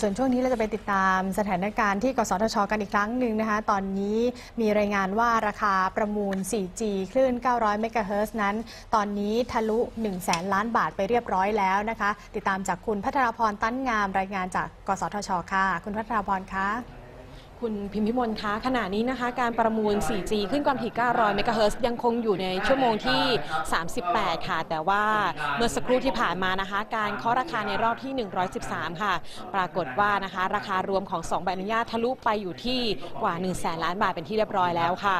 ส่วนช่วงนี้เราจะไปติดตามสถานการณ์ที่กสทช กันอีกครั้งหนึ่งนะคะ ตอนนี้มีรายงานว่าราคาประมูล 4G คลื่น 900 เมกะเฮิรตซ์นั้น ตอนนี้ทะลุ1แสนล้านบาทไปเรียบร้อยแล้วนะคะ ติดตามจากคุณพัทรพรตั้นงามรายงานจากกสทช ค่ะ คุณพัทรพรคะ คุณพิมพิมลคะขณะนี้นะคะการประมูล 4G ขึ้นความถี่ 900 เมกะเฮิรตซ์ยังคงอยู่ในชั่วโมงที่ 38 ค่ะ แต่ว่าเมื่อสักครู่ที่ผ่านมานะคะ การเคาะราคาในรอบที่ 113 ค่ะ ปรากฏว่านะคะ ราคารวมของ 2 ใบอนุญาตทะลุไปอยู่ที่กว่า 1 0 0 0 0แสนล้านบาทเป็นที่เรียบร้อยแล้วค่ะ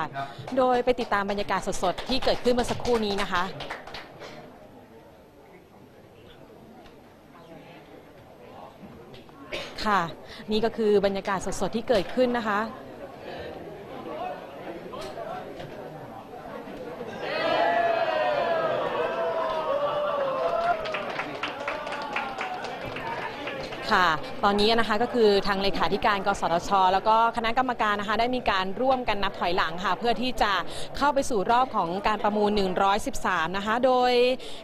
โดยไปติดตามบรรยากาศสดๆ ที่เกิดขึ้นเมื่อสักครู่นี้นะคะ ค่ะ นี่ก็คือบรรยากาศสดๆที่เกิดขึ้นนะคะ ค่ะ ตอนนี้นะคะก็คือทางเลขาธิการกสทช แล้วก็คณะกรรมการนะคะได้มีการร่วมกันนับถอยหลังค่ะ เพื่อที่จะเข้าไปสู่รอบของการประมูล 113 นะคะ โดย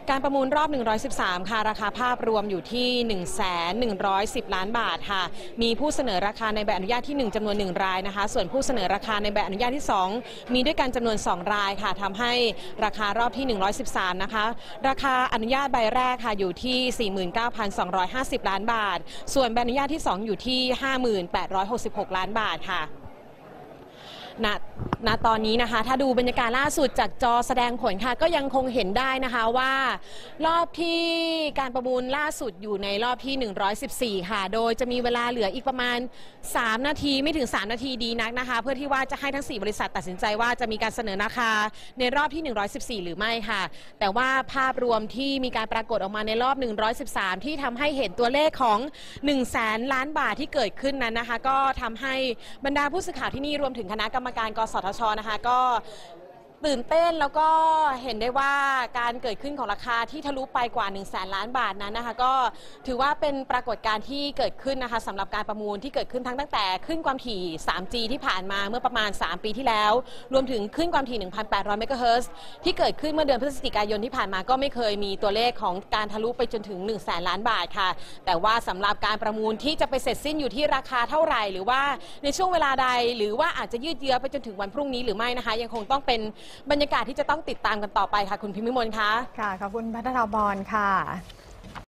การประมูลรอบ 113 ค่ะ ราคาภาพรวมอยู่ที่ 1 1 1 0 ล้านบาทค่ะ มีผู้เสนอราคาในใบอนุญาตที่ 1จำนวน 1 รายนะคะ ส่วนผู้เสนอราคาในใบอนุญาตที่ 2 มีด้วยกันจำนวน 2 รายค่ะทำให้ราคารอบที่ 113 นะคะ ราคาอนุญาตใบแรกค่ะอยู่ที่ 49,250 ล้านบาทส่วนใบอนุญาตที่ 2 อยู่ที่ 5866 ล้านบาทค่ะ ณณตอนนี้นะคะ ถ้าดูบรรยากาศล่าสุดจากจอแสดงผลค่ะ ก็ยังคงเห็นได้นะคะว่า รอบที่การประมูลล่าสุดอยู่ในรอบที่ 114 ค่ะ โดยจะมีเวลาเหลืออีกประมาณ 3 นาทีไม่ถึง 3 นาทีดีนักนะคะ เพื่อที่ว่าจะให้ทั้ง 4 บริษัทตัดสินใจว่าจะมีการเสนอราคาในรอบที่ 114 หรือไม่ค่ะ แต่ว่าภาพรวมที่มีการปรากฏออกมาในรอบ 113 ที่ทำให้เห็นตัวเลขของ 1 0 0 0 0แสนล้านบาทที่เกิดขึ้นนั้นนะคะ ก็ทำให้บรรดาผู้สื่อข่าวที่นี่รวมถึงคณะกรรมมการ กสทชนะคะ ก็ ตื่นเต้นแล้วก็เห็นได้ว่าการเกิดขึ้นของราคาที่ทะลุไปกว่า1 0 0 0 0แสนล้านบาทนั้นนะคะ ก็ถือว่าเป็นปรากฏการณ์ที่เกิดขึ้นนะคะสำหรับการประมูลที่เกิดขึ้นทั้งตั้งแต่ขึ้นความถี่ 3G ที่ผ่านมาเมื่อประมาณ 3 ปีที่แล้ว รวมถึงขึ้นความถี่ 1,800 เมกะเฮิรตซ์ที่เกิดขึ้นเมื่อเดือนพฤศจิกายนที่ผ่านมาก็ไม่เคยมีตัวเลขของการทะลุไปจนถึง1 0 0 0 0แสนล้านบาทค่ะ แต่ว่าสำหรับการประมูลที่จะไปเสร็จสิ้นอยู่ที่ราคาเท่าไหร่ หรือว่าในช่วงเวลาใดหรือว่าอาจจะยืดเยื้อไปจนถึงวันพรุ่งนี้หรือไม่นะคะ ยังคงต้องเป็นบรรยากาศที่จะต้องติดตามกันต่อไปค่ะ คุณพิมพิมลคะค่ะขอบคุณพัฒนาบอลค่ะ